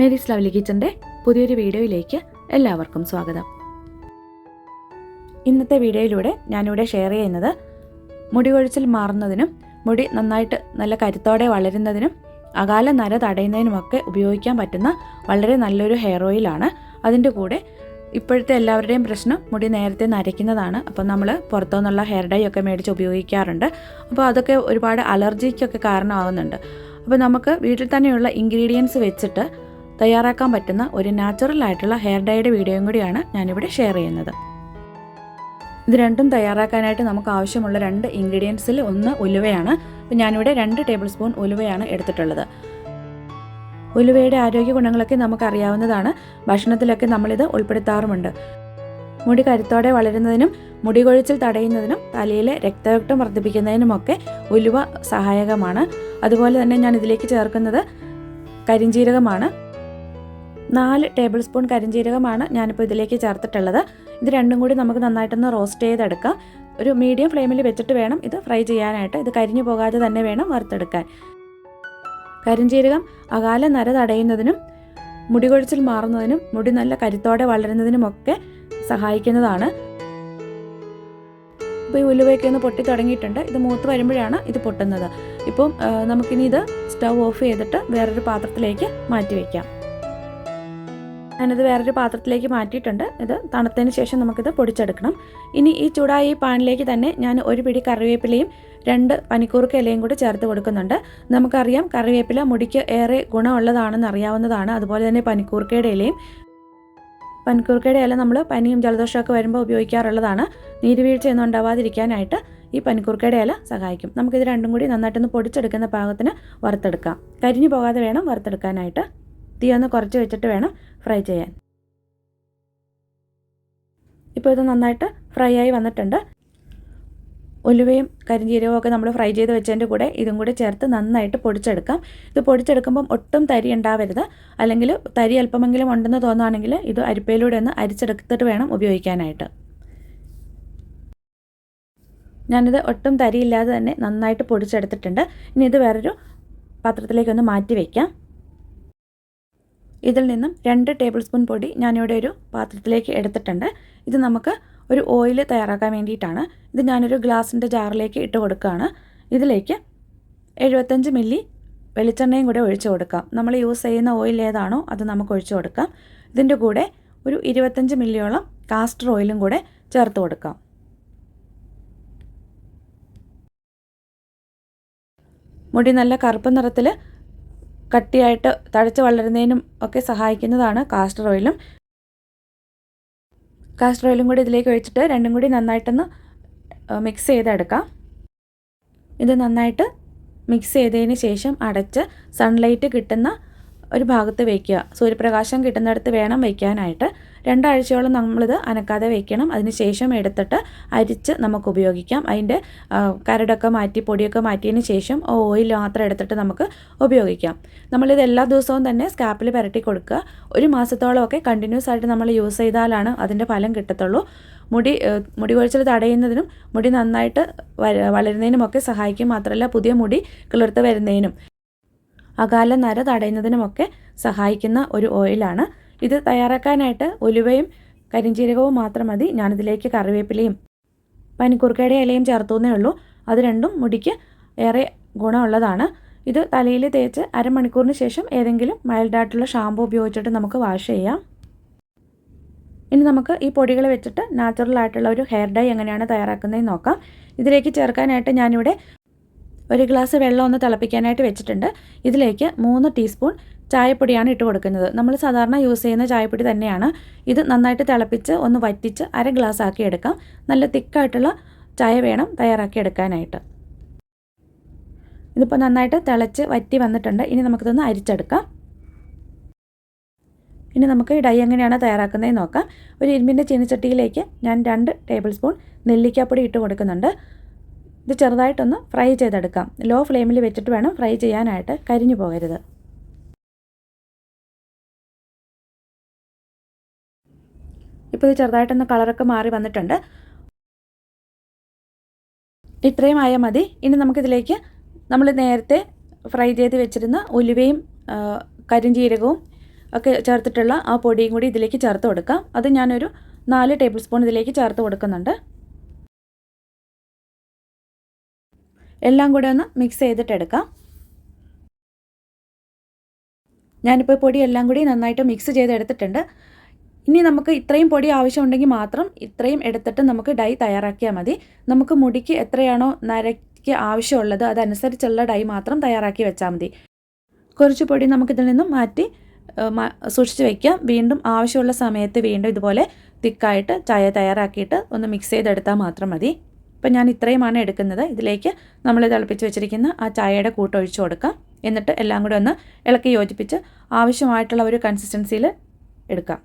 Mary's lovely കിച്ചന്റെ പുതിയൊരു വീഡിയോയിലേക്ക് എല്ലാവർക്കും സ്വാഗതം. ഇന്നത്തെ വീഡിയോയിലൂടെ ഞാനിവിടെ ഷെയർ ചെയ്യുന്നത് മുടി കൊഴിച്ചിൽ മാറുന്നതിനും മുടി നന്നായിട്ട് നല്ല കരുത്തോടെ വളരുന്നതിനും അകാല നര തടയുന്നതിനുമൊക്കെ ഉപയോഗിക്കാൻ പറ്റുന്ന വളരെ നല്ലൊരു ഹെയർ ഓയിലാണ് അതിന്റെ കൂടെ ഇപ്പോഴത്തെ എല്ലാവരുടെയും പ്രശ്നം മുടി നേരത്തെ നരയ്ക്കുന്നതാണ്. അപ്പോൾ നമ്മൾ പുറത്തുനിന്നുള്ള ഹെയർ ഡൈ ഒക്കെ മേടിച്ച് ഉപയോഗിക്കാറുണ്ട്. അപ്പോൾ അതൊക്കെ ഒരുപാട് അലർജിക്കൊക്കെ കാരണമാകുന്നുണ്ട് അപ്പോൾ നമുക്ക് വീട്ടിൽ തന്നെയുള്ള ഇൻഗ്രീഡിയൻസ് വെച്ചിട്ട് തയ്യാറാക്കാൻ പറ്റുന്ന ഒരു നാച്ചുറൽ ആയിട്ടുള്ള ഹെയർ ഡൈയുടെ വീഡിയോയും കൂടിയാണ് ഞാനിവിടെ ഷെയർ ചെയ്യുന്നത്. ഇത് രണ്ടും തയ്യാറാക്കാനായിട്ട് നമുക്ക് ആവശ്യമുള്ള രണ്ട് ഇൻഗ്രീഡിയൻസിൽ ഒന്ന് ഉലുവയാണ്. അപ്പോൾ ഞാനിവിടെ രണ്ട് ടേബിൾ സ്പൂൺ ഉലുവയാണ് എടുത്തിട്ടുള്ളത്. ഉലുവയുടെ ആരോഗ്യ ഗുണങ്ങളൊക്കെ നമുക്കറിയാവുന്നതാണ്. ഭക്ഷണത്തിലൊക്കെ നമ്മളിത് ഉൾപ്പെടുത്താറുമുണ്ട്. മുടി കരുത്തോടെ വളരുന്നതിനും മുടി കൊഴിച്ചിൽ തടയുന്നതിനും തലയിലെ രക്തയോട്ടം വർദ്ധിപ്പിക്കുന്നതിനുമൊക്കെ ഉലുവ സഹായകമാണ്. അതുപോലെ തന്നെ ഞാൻ ഇതിലേക്ക് ചേർക്കുന്നത് കരിഞ്ജീരകമാണ് നാല് ടേബിൾ സ്പൂൺ കരിഞ്ജീരകമാണ് ഞാനിപ്പോൾ ഇതിലേക്ക് ചേർത്തിട്ടുള്ളത്. ഇത് രണ്ടും കൂടി നമുക്ക് നന്നായിട്ടൊന്ന് റോസ്റ്റ് ചെയ്തെടുക്കാം. ഒരു മീഡിയം ഫ്ലെയിമിൽ വെച്ചിട്ട് വേണം ഇത് ഫ്രൈ ചെയ്യാനായിട്ട്. ഇത് കരിഞ്ഞു പോകാതെ തന്നെ വേണം വറുത്തെടുക്കാൻ. കരിഞ്ചീരകം അകാല നര തടയുന്നതിനും മുടി കൊഴിച്ചിൽ മാറുന്നതിനും മുടി നല്ല കരുത്തോടെ വളരുന്നതിനുമൊക്കെ സഹായിക്കുന്നതാണ്. ഇപ്പോൾ ഈ ഉലുവയൊക്കെ ഒന്ന് പൊട്ടി തുടങ്ങിയിട്ടുണ്ട്. ഇത് മൂത്ത് വരുമ്പോഴാണ് ഇത് പൊട്ടുന്നത്. ഇപ്പം നമുക്കിനി ഇത് സ്റ്റൗ ഓഫ് ചെയ്തിട്ട് വേറൊരു പാത്രത്തിലേക്ക് മാറ്റി വയ്ക്കാം ഞാനിത് വേറൊരു പാത്രത്തിലേക്ക് മാറ്റിയിട്ടുണ്ട്. ഇത് തണുത്തതിന് ശേഷം നമുക്കിത് പൊടിച്ചെടുക്കണം. ഇനി ഈ ചൂടായ ഈ പാനിലേക്ക് തന്നെ ഞാൻ ഒരു പിടി കറിവേപ്പിലയും രണ്ട് പനിക്കൂർക്ക ഇലയും കൂടി ചേർത്ത് കൊടുക്കുന്നുണ്ട്. നമുക്കറിയാം കറിവേപ്പില മുടിക്ക് ഏറെ ഗുണമുള്ളതാണെന്ന് അറിയാവുന്നതാണ്. അതുപോലെ തന്നെ പനിക്കൂർക്കയുടെ ഇലയും പനിക്കൂർക്കയുടെ ഇല നമ്മൾ പനിയും ജലദോഷമൊക്കെ വരുമ്പോൾ ഉപയോഗിക്കാറുള്ളതാണ്. നീരുവീഴ്ചയൊന്നും ഉണ്ടാവാതിരിക്കാനായിട്ട് ഈ പനിക്കൂർക്കയുടെ ഇല സഹായിക്കും. നമുക്കിത് രണ്ടും കൂടി നന്നായിട്ടൊന്ന് പൊടിച്ചെടുക്കുന്ന പാകത്തിന് വറുത്തെടുക്കാം. കരിഞ്ഞു പോകാതെ വേണം വറുത്തെടുക്കാനായിട്ട്. തീ ഒന്ന് കുറച്ച് വെച്ചിട്ട് വേണം ഫ്രൈ ചെയ്യാൻ. ഇപ്പോൾ ഇത് നന്നായിട്ട് ഫ്രൈ ആയി വന്നിട്ടുണ്ട്. ഉലുവയും കരിഞ്ജീരകവും ഒക്കെ നമ്മൾ ഫ്രൈ ചെയ്ത് വെച്ചതിന്റെ കൂടെ ഇതും കൂടെ ചേർത്ത് നന്നായിട്ട് പൊടിച്ചെടുക്കാം. ഇത് പൊടിച്ചെടുക്കുമ്പം ഒട്ടും തരി ഉണ്ടാവരുത്. അല്ലെങ്കിൽ തരി അല്പമെങ്കിലും ഉണ്ടെന്ന് തോന്നുകയാണെങ്കിൽ ഇത് അരിപ്പയിലൂടെ ഒന്ന് അരിച്ചെടുത്തിട്ട് വേണം ഉപയോഗിക്കാനായിട്ട്. ഞാനിത് ഒട്ടും തരിയില്ലാതെ തന്നെ നന്നായിട്ട് പൊടിച്ചെടുത്തിട്ടുണ്ട്. ഇനി ഇത് വേറൊരു പാത്രത്തിലേക്കൊന്ന് മാറ്റി വയ്ക്കാം ഇതിൽ നിന്നും രണ്ട് ടേബിൾ സ്പൂൺ പൊടി ഞാനിവിടെ ഒരു പാത്രത്തിലേക്ക് എടുത്തിട്ടുണ്ട്. ഇത് നമുക്ക് ഒരു ഓയിൽ തയ്യാറാക്കാൻ വേണ്ടിയിട്ടാണ്. ഇത് ഞാനൊരു ഗ്ലാസിന്റെ ജാറിലേക്ക് ഇട്ട് കൊടുക്കുകയാണ്. ഇതിലേക്ക് എഴുപത്തഞ്ച് മില്ലി വെളിച്ചെണ്ണയും കൂടെ ഒഴിച്ചു കൊടുക്കാം. നമ്മൾ യൂസ് ചെയ്യുന്ന ഓയിൽ ഏതാണോ അത് നമുക്ക് ഒഴിച്ചു കൊടുക്കാം. ഇതിന്റെ കൂടെ ഒരു ഇരുപത്തഞ്ച് മില്ലിയോളം കാസ്റ്റർ ഓയിലും കൂടെ ചേർത്ത് കൊടുക്കാം. മുടി നല്ല കറുപ്പ് നിറത്തിൽ കട്ടിയായിട്ട് തഴച്ച് വളരുന്നതിനും ഒക്കെ സഹായിക്കുന്നതാണ് കാസ്റ്റർ ഓയിലും കാസ്റ്റർ ഓയിലും കൂടി ഇതിലേക്ക് ഒഴിച്ചിട്ട് രണ്ടും കൂടി നന്നായിട്ടൊന്ന് മിക്സ് ചെയ്തെടുക്കാം. ഇത് നന്നായിട്ട് മിക്സ് ചെയ്തതിന് ശേഷം അടച്ച് സൺലൈറ്റ് കിട്ടുന്ന ഒരു ഭാഗത്ത് വയ്ക്കുക. സൂര്യപ്രകാശം കിട്ടുന്നിടത്ത് വേണം വയ്ക്കാനായിട്ട്. രണ്ടാഴ്ചയോളം നമ്മളിത് അനക്കാതെ വയ്ക്കണം. അതിനുശേഷം എടുത്തിട്ട് അരിച്ച് നമുക്ക് ഉപയോഗിക്കാം. അതിന്റെ കരടൊക്കെ മാറ്റി പൊടിയൊക്കെ മാറ്റിയതിന് ശേഷം ഓയിൽ മാത്രം എടുത്തിട്ട് നമുക്ക് ഉപയോഗിക്കാം. നമ്മളിത് എല്ലാ ദിവസവും തന്നെ സ്കാപ്പിൽ പുരട്ടി കൊടുക്കുക. ഒരു മാസത്തോളമൊക്കെ കണ്ടിന്യൂസ് ആയിട്ട് നമ്മൾ യൂസ് ചെയ്താലാണ് അതിന്റെ ഫലം കിട്ടത്തുള്ളൂ. മുടി മുടി കൊഴിച്ചിൽ തടയുന്നതിനും മുടി നന്നായിട്ട് വളരുന്നതിനുമൊക്കെ സഹായിക്കും. മാത്രമല്ല പുതിയ മുടി കിളിർത്ത് വരുന്നതിനും. അകാല നര തടയുന്നതിനുമൊക്കെ സഹായിക്കുന്ന ഒരു ഓയിലാണ്. ഇത് തയ്യാറാക്കാനായിട്ട് ഉലുവയും കരിഞ്ചീരകവും മാത്രം മതി. ഞാനിതിലേക്ക് കറിവേപ്പിലയും പനിക്കുറുക്കയുടെ ഇലയും ചേർത്തുന്നേ ഉള്ളൂ. അത് രണ്ടും മുടിക്ക് ഏറെ ഗുണമുള്ളതാണ്. ഇത് തലയിൽ തേച്ച് അരമണിക്കൂറിന് ശേഷം ഏതെങ്കിലും മൈൽഡായിട്ടുള്ള ഷാമ്പു ഉപയോഗിച്ചിട്ട് നമുക്ക് വാഷ് ചെയ്യാം. ഇനി നമുക്ക് ഈ പൊടികൾ വെച്ചിട്ട് നാച്ചുറൽ ആയിട്ടുള്ള ഒരു ഹെയർ ഡൈ എങ്ങനെയാണ് തയ്യാറാക്കുന്നതെന്ന് നോക്കാം. ഇതിലേക്ക് ചേർക്കാനായിട്ട് ഞാനിവിടെ ഒരു ഗ്ലാസ് വെള്ളം ഒന്ന് തിളപ്പിക്കാനായിട്ട് വെച്ചിട്ടുണ്ട്. ഇതിലേക്ക് മൂന്ന് ടീസ്പൂൺ ചായപ്പൊടിയാണ് ഇട്ട് കൊടുക്കുന്നത്. നമ്മൾ സാധാരണ യൂസ് ചെയ്യുന്ന ചായപ്പൊടി തന്നെയാണ്. ഇത് നന്നായിട്ട് തിളപ്പിച്ച് ഒന്ന് വറ്റിച്ച് അര ഗ്ലാസ് ആക്കി എടുക്കാം. നല്ല തിക്കായിട്ടുള്ള ചായ വേണം തയ്യാറാക്കി എടുക്കാനായിട്ട്. ഇതിപ്പോൾ നന്നായിട്ട് തിളച്ച് വറ്റി വന്നിട്ടുണ്ട്. ഇനി നമുക്കിതൊന്ന് അരിച്ചെടുക്കാം. ഇനി നമുക്ക് ഡൈ എങ്ങനെയാണ് തയ്യാറാക്കുന്നതെന്ന് നോക്കാം. ഒരു ഇരുമ്പിന്റെ ചീനച്ചട്ടിയിലേക്ക് ഞാൻ രണ്ട് ടേബിൾ സ്പൂൺ നെല്ലിക്കാപ്പൊടി ഇട്ട് കൊടുക്കുന്നുണ്ട്. ഇത് ചെറുതായിട്ടൊന്ന് ഫ്രൈ ചെയ്തെടുക്കാം. ലോ ഫ്ലെയിമിൽ വെച്ചിട്ട് വേണം ഫ്രൈ ചെയ്യാനായിട്ട് കരിഞ്ഞു പോകരുത്. ഇപ്പോൾ ഇത് ചെറുതായിട്ടൊന്ന് കളറൊക്കെ മാറി വന്നിട്ടുണ്ട്. ഇത്രയും ആയാൽ മതി. ഇനി നമുക്കിതിലേക്ക് നമ്മൾ നേരത്തെ ഫ്രൈ ചെയ്ത് വെച്ചിരുന്ന ഉലുവയും കരിഞ്ചീരകവും ഒക്കെ ചേർത്തിട്ടുള്ള ആ പൊടിയും കൂടി ഇതിലേക്ക് ചേർത്ത് കൊടുക്കാം. അത് ഞാനൊരു നാല് ടേബിൾ സ്പൂൺ ഇതിലേക്ക് ചേർത്ത് കൊടുക്കുന്നുണ്ട്. എല്ലാം കൂടെ ഒന്ന് മിക്സ് ചെയ്തിട്ടെടുക്കാം. ഞാനിപ്പോൾ പൊടി എല്ലാം കൂടി നന്നായിട്ട് മിക്സ് ചെയ്തെടുത്തിട്ടുണ്ട്. ഇനി നമുക്ക് ഇത്രയും പൊടി ആവശ്യമുണ്ടെങ്കിൽ മാത്രം ഇത്രയും എടുത്തിട്ട് നമുക്ക് ഡൈ തയ്യാറാക്കിയാൽ മതി. നമുക്ക് മുടിക്ക് എത്രയാണോ നരയ്ക്ക് ആവശ്യമുള്ളത് അതനുസരിച്ചുള്ള ഡൈ മാത്രം തയ്യാറാക്കി വെച്ചാൽ മതി. കുറച്ച് പൊടി നമുക്കിതിൽ നിന്നും മാറ്റി സൂക്ഷിച്ച് വയ്ക്കാം വീണ്ടും ആവശ്യമുള്ള സമയത്ത് വീണ്ടും ഇതുപോലെ തിക്കായിട്ട് ചായ തയ്യാറാക്കിയിട്ട് ഒന്ന് മിക്സ് ചെയ്തെടുത്താൽ മാത്രം മതി. ഇപ്പം ഞാൻ ഇത്രയുമാണ് എടുക്കുന്നത്. ഇതിലേക്ക് നമ്മൾ തിളപ്പിച്ച് വെച്ചിരിക്കുന്ന ആ ചായയുടെ കൂട്ട് ഒഴിച്ചു കൊടുക്കാം. എന്നിട്ട് എല്ലാം കൂടെ ഒന്ന് ഇളക്കി യോജിപ്പിച്ച് ആവശ്യമായിട്ടുള്ള ഒരു കൺസിസ്റ്റൻസിയിൽ എടുക്കാം.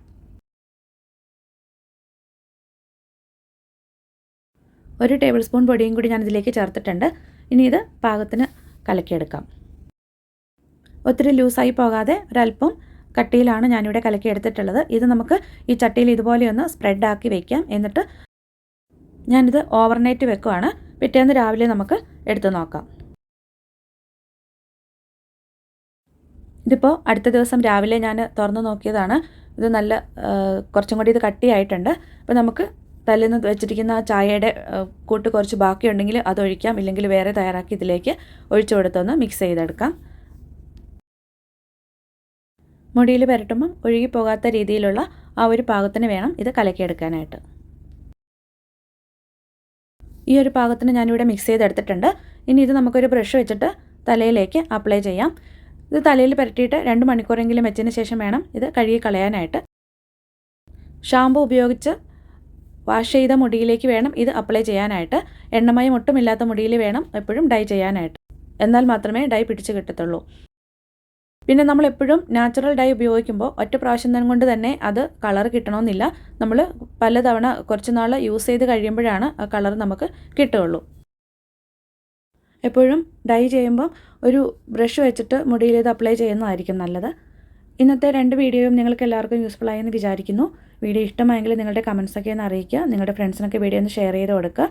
ഒരു ടേബിൾ സ്പൂൺ പൊടിയും കൂടി ഞാൻ ഇതിലേക്ക് ചേർത്തിട്ടുണ്ട്. ഇനി ഇത് പാകത്തിന് കലക്കിയെടുക്കാം. ഒത്തിരി ലൂസായി പോകാതെ ഒരല്പം കട്ടിയിലാണ് ഞാനിവിടെ കലക്കി എടുത്തിട്ടുള്ളത് ഇത് നമുക്ക് ഈ ചട്ടിയിൽ ഇതുപോലെ ഒന്ന് സ്പ്രെഡാക്കി വയ്ക്കാം എന്നിട്ട് ഞാനിത് ഓവർനൈറ്റ് വെക്കുവാണ്. പിറ്റേന്ന് രാവിലെ നമുക്ക് എടുത്തു നോക്കാം. ഇതിപ്പോൾ അടുത്ത ദിവസം രാവിലെ ഞാൻ തുറന്നു നോക്കിയതാണ്. ഇത് നല്ല കുറച്ചും കൂടി ഇത് കട്ടിയായിട്ടുണ്ട്. അപ്പോൾ നമുക്ക് തലേന്ന് വെച്ചിരിക്കുന്ന ആ ചായയുടെ കൂട്ട് കുറച്ച് ബാക്കിയുണ്ടെങ്കിൽ അത് ഒഴിക്കാം. ഇല്ലെങ്കിൽ വേറെ തയ്യാറാക്കി ഇതിലേക്ക് ഒഴിച്ചു കൊടുത്തൊന്ന് മിക്സ് ചെയ്തെടുക്കാം. മുടിയിൽ പുരട്ടുമ്പം ഒഴുകി പോകാത്ത രീതിയിലുള്ള ആ ഒരു പാകത്തിന് വേണം ഇത് കലക്കിയെടുക്കാനായിട്ട്. ഈ ഒരു പാകത്തിന് ഞാനിവിടെ മിക്സ് ചെയ്തെടുത്തിട്ടുണ്ട്. ഇനി ഇത് നമുക്കൊരു ബ്രഷ് വെച്ചിട്ട് തലയിലേക്ക് അപ്ലൈ ചെയ്യാം. ഇത് തലയിൽ പുരട്ടിയിട്ട് രണ്ട് മണിക്കൂറെങ്കിലും വെച്ചതിന് ശേഷം വേണം ഇത് കഴുകി കളയാനായിട്ട്. ഷാമ്പു ഉപയോഗിച്ച് വാഷ് ചെയ്ത മുടിയിലേക്ക് വേണം ഇത് അപ്ലൈ ചെയ്യാനായിട്ട്. എണ്ണമയം ഒട്ടുമില്ലാത്ത മുടിയിൽ വേണം എപ്പോഴും ഡൈ ചെയ്യാനായിട്ട്. എന്നാൽ മാത്രമേ ഡൈ പിടിച്ച് കിട്ടത്തുള്ളൂ. പിന്നെ നമ്മൾ എപ്പോഴും നാച്ചുറൽ ഡൈ ഉപയോഗിക്കുമ്പോൾ ഒറ്റ പ്രാവശ്യം തന്നെ കൊണ്ട് തന്നെ അത് കളർ കിട്ടണമെന്നില്ല. നമ്മൾ പലതവണ കുറച്ച് നാൾ യൂസ് ചെയ്ത് കഴിയുമ്പോഴാണ് ആ കളർ നമുക്ക് കിട്ടുകയുള്ളൂ. എപ്പോഴും ഡൈ ചെയ്യുമ്പോൾ ഒരു ബ്രഷ് വെച്ചിട്ട് മുടിയിൽ ഇത് അപ്ലൈ ചെയ്യുന്നതായിരിക്കും നല്ലത്. ഇന്നത്തെ രണ്ട് വീഡിയോയും നിങ്ങൾക്ക് എല്ലാവർക്കും യൂസ്ഫുൾ ആയെന്ന് വിചാരിക്കുന്നു. വീഡിയോ ഇഷ്ടമായെങ്കിൽ നിങ്ങളുടെ കമൻസൊക്കെ ഒന്ന് അറിയിക്കുക. നിങ്ങളുടെ ഫ്രണ്ട്സിനൊക്കെ വീഡിയോ ഒന്ന് ഷെയർ ചെയ്ത് കൊടുക്കുക.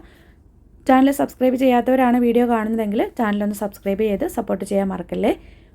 ചാനൽ സബ്സ്ക്രൈബ് ചെയ്യാത്തവരാണ് വീഡിയോ കാണുന്നതെങ്കിൽ ചാനലൊന്ന് സബ്സ്ക്രൈബ് ചെയ്ത് സപ്പോർട്ട് ചെയ്യാൻ മറക്കല്ലേ?